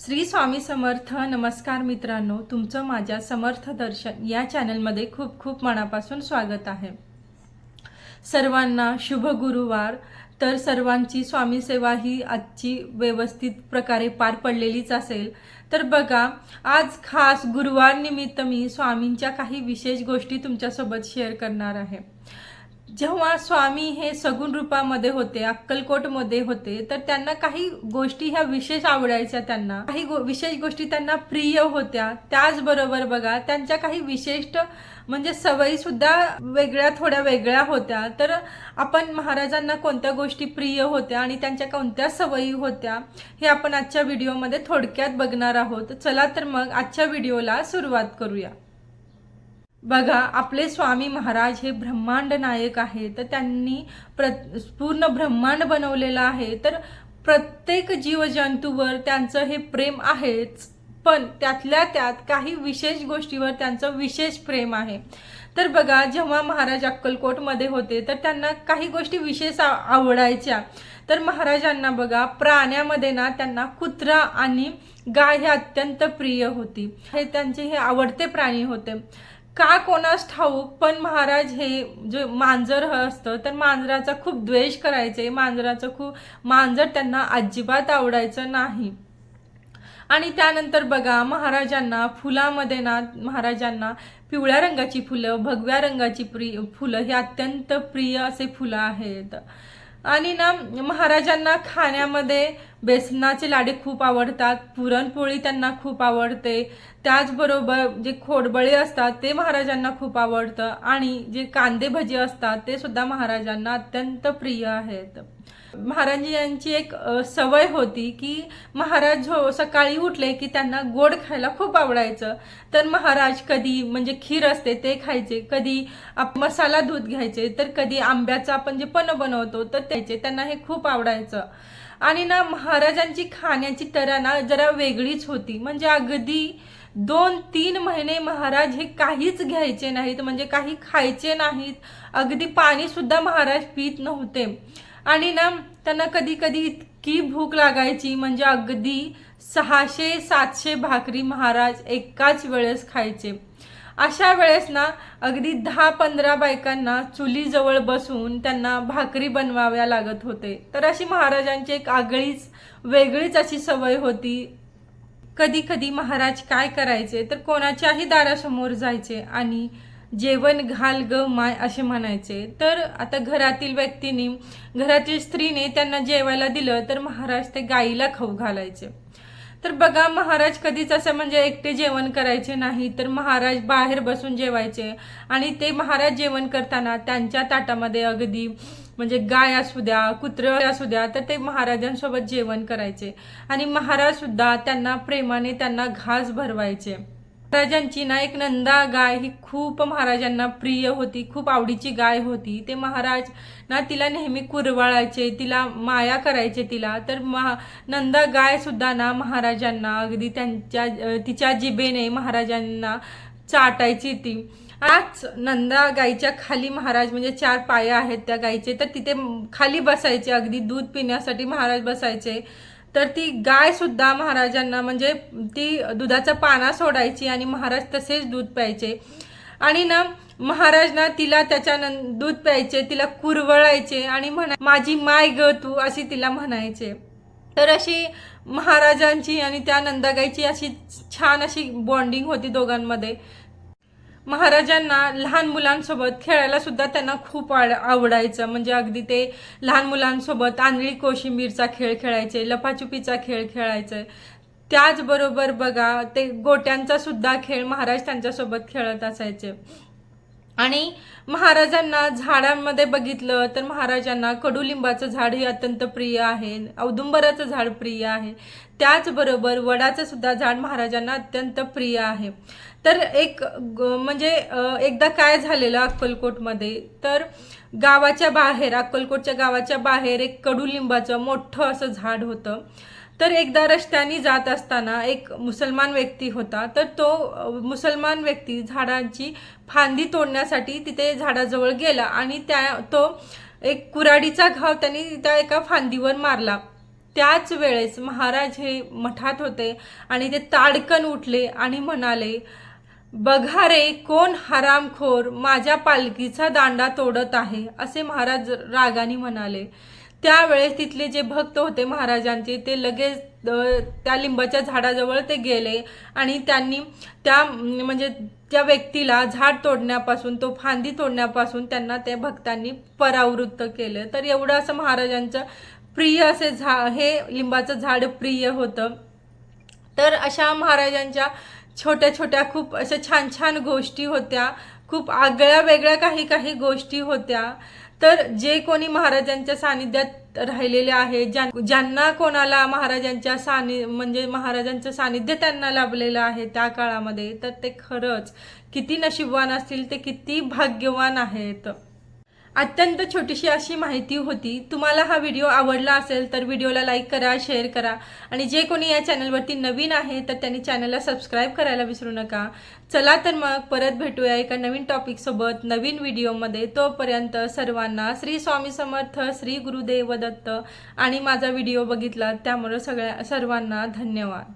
श्री स्वामी समर्थ नमस्कार मित्रांनो. तुमचं माझ्या समर्थ दर्शन या चॅनलमध्ये खूप खूप मनापासून स्वागत आहे. सर्वांना शुभ गुरुवार. तर सर्वांची स्वामी सेवा ही आजची व्यवस्थित प्रकारे पार पडलेलीच असेल. तर बघा आज खास गुरुवार निमित्त मी स्वामींच्या काही विशेष गोष्टी तुमच्यासोबत शेअर करणार आहे. जेव्हा स्वामी हे सगुण रूपामध्ये होते अक्कलकोटमध्ये होते तर त्यांना काही गोष्टी ह्या विशेष आवडायच्या त्यांना. काही गो विशेष गोष्टी त्यांना प्रिय होत्या. त्याचबरोबर बघा त्यांच्या काही विशिष्ट म्हणजे सवयी सुद्धा वेगळ्या थोड्या वेगळ्या होत्या. तर आपण महाराजांना कोणत्या गोष्टी प्रिय होत्या आणि त्यांच्या कोणत्या सवयी होत्या हे आपण आजच्या व्हिडिओमध्ये थोडक्यात बघणार आहोत. चला तर मग आजच्या व्हिडिओला सुरुवात करूया. बघा आपले स्वामी महाराज हे ब्रह्मांड नायक आहे तर त्यांनी प्र पूर्ण ब्रह्मांड बनवलेलं आहे. तर प्रत्येक जीवजंतूवर त्यांचं हे प्रेम आहेच पण त्यातल्या त्यात काही विशेष गोष्टीवर त्यांचं विशेष प्रेम आहे. तर बघा जेव्हा महाराज अक्कलकोटमध्ये होते तर त्यांना काही गोष्टी विशेष आवडायच्या. तर महाराजांना बघा प्राण्यामध्ये ना त्यांना कुत्रा आणि गाय हे अत्यंत प्रिय होती. हे त्यांचे हे आवडते प्राणी होते. का कोणास ठाऊक पण महाराज हे जे मांजर ह असतं तर मांजराचा खूप द्वेष करायचे. मांजराचं खूप मांजर त्यांना अजिबात आवडायचं नाही. आणि त्यानंतर बघा महाराजांना फुलामध्ये ना महाराजांना पिवळ्या रंगाची फुलं भगव्या रंगाची प्रिय फुलं हे अत्यंत प्रिय असे फुलं आहेत. आणि ना महाराजांना खाण्यामध्ये बेसनाचे लाडे खूप आवडतात पुरणपोळी त्यांना खूप आवडते. त्याचबरोबर जे खोडबळे असतात ते महाराजांना खूप आवडतं. आणि जे कांदे भजी असतात ते सुद्धा महाराजांना अत्यंत प्रिय आहेत. महाराज यांची एक सवय होती की महाराज हो सकाळी उठले की त्यांना गोड खायला खूप आवडायचं. तर महाराज कधी म्हणजे खीर असते ते खायचे कधी मसाला दूध घ्यायचे तर कधी आंब्याचं आपण जे पण बनवतो तर त्याचे त्यांना हे खूप आवडायचं. आणि ना महाराजांची खाण्याची तऱ्हा ना जरा वेगळीच होती. म्हणजे अगदी दोन तीन महिने महाराज हे काहीच घ्यायचे नाहीत म्हणजे काही खायचे नाहीत. अगदी पाणीसुद्धा महाराज पित नव्हते. आणि ना त्यांना कधी कधी इतकी भूक लागायची म्हणजे अगदी सहाशे सातशे भाकरी महाराज एकाच वेळेस खायचे. अशा वेळेस ना अगदी दहा पंधरा बायकांना चुलीजवळ बसून त्यांना भाकरी बनवाव्या लागत होते. तर अशी महाराजांची एक आगळीच वेगळीच अशी सवय होती. कधी कधी महाराज काय करायचे? तर कोणाच्याही दारासमोर जायचे आणि जेवण घाल ग माय असे म्हणायचे. तर आता घरातील व्यक्तीने घरातील स्त्रीने त्यांना जेवायला दिलं तर महाराज ते गाईला खाऊ घालायचे. तर बघा महाराज कधीच असं म्हणजे एकटे जेवण करायचे नाही तर महाराज बाहेर बसून जेवायचे. आणि ते महाराज जेवण करताना त्यांच्या ताटामध्ये अगदी म्हणजे गाय असू द्या कुत्रं असू द्या तर ते महाराजांसोबत जेवण करायचे. आणि महाराज सुद्धा त्यांना प्रेमाने त्यांना घास भरवायचे. महाराजांची ना एक नंदा गाय ही खूप महाराजांना प्रिय होती खूप आवडीची गाय होती. ते महाराज ना तिला नेहमी कुरवाळायचे तिला माया करायचे तिला. तर महा नंदा गायसुद्धा ना महाराजांना अगदी त्यांच्या तिच्या जिबेने महाराजांना चाटायची ती. आज नंदा गाईच्या खाली महाराज म्हणजे चार पाय आहेत त्या गाईचे. तर तिथे खाली बसायचे अगदी दूध पिण्यासाठी महाराज बसायचे. तर ती गाय सुद्धा महाराजांना म्हणजे ती दुधाचा पाना सोडायची आणि महाराज तसेच दूध प्यायचे. आणि ना महाराज ना तिला त्याच्या दूध प्यायचे तिला कुरवळायचे आणि म्हणा माझी माय ग तू अशी तिला म्हणायचे. तर अशी महाराजांची आणि त्या नंदागाईची अशी छान अशी बॉन्डिंग होती दोघांमध्ये. महाराजांना लहान मुलांसोबत खेळायला सुद्धा त्यांना खूप आड आवडायचं. म्हणजे अगदी ते लहान मुलांसोबत आंधळी कोशिंबीरचा खेळ खेळायचे लपाछुपीचा खेळ खेळायचे. त्याचबरोबर बघा ते गोट्यांचा सुद्धा खेळ महाराज त्यांच्यासोबत खेळत असायचे. आणि महाराजांना झाडांमध्ये बघितलं तर महाराजांना कडुलिंबाचं झाड हे अत्यंत प्रिय आहे औदुंबराचं झाड प्रिय आहे. त्याचबरोबर वडाचं सुद्धा झाड महाराजांना अत्यंत प्रिय आहे. तर एक म्हणजे एकदा काय झालेलं अक्कलकोटमध्ये? तर गावाच्या बाहेर अक्कलकोटच्या गावाच्या बाहेर एक कडुलिंबाचं मोठं असं झाड होतं. तर एकदा रस्त्याने जात असताना एक मुसलमान व्यक्ती होता. तर तो मुसलमान व्यक्ती झाडांची फांदी तोडण्यासाठी तिथे झाडाजवळ गेला आणि त्या तो एक कुराडीचा घाव त्यांनी त्या एका फांदीवर मारला. त्याच वेळेस महाराज हे मठात होते आणि ते ताडकन उठले आणि म्हणाले बघा रे कोण हरामखोर माझ्या पालखीचा दांडा तोडत आहे असे महाराज रागाने म्हणाले. त्यावेळेस तिथले जे भक्त होते महाराजांचे ते लगेच त्या लिंबाच्या झाडाजवळ ते गेले आणि त्यांनी त्या म्हणजे त्या व्यक्तीला झाड तोडण्यापासून तो फांदी तोडण्यापासून त्यांना त्या भक्तांनी परावृत्त केलं. तर एवढं असं महाराजांचं प्रिय असे झा हे लिंबाचं झाड प्रिय होतं. तर अशा महाराजांच्या छोट्या छोट्या खूप अशा छान छान गोष्टी होत्या. खूप आगळ्या वेगळ्या काही काही गोष्टी होत्या. तर जे कोणी महाराजांच्या सानिध्यात राहिलेले आहे ज्यां ज्यांना कोणाला महाराजांच्या सानि म्हणजे महाराजांचं सानिध्य त्यांना लाभलेलं आहे त्या काळामध्ये तर ते खरंच किती नशीबवान असतील ते किती भाग्यवान आहेत. अत्यंत छोटीशी अशी माहिती होती. तुम्हाला हा व्हिडिओ आवडला असेल तर व्हिडिओला लाईक करा शेअर करा. आणि जे कोणी या चॅनलवरती नवीन आहे तर त्यांनी चॅनलला सबस्क्राईब करायला विसरू नका. चला तर मग परत भेटूया एका नवीन टॉपिकसोबत नवीन व्हिडिओमध्ये तोपर्यंत सर्वांना श्री स्वामी समर्थ श्री गुरुदेव दत्त आणि माझा व्हिडिओ बघितला. त्यामुळे सगळ्या सर्वांना धन्यवाद.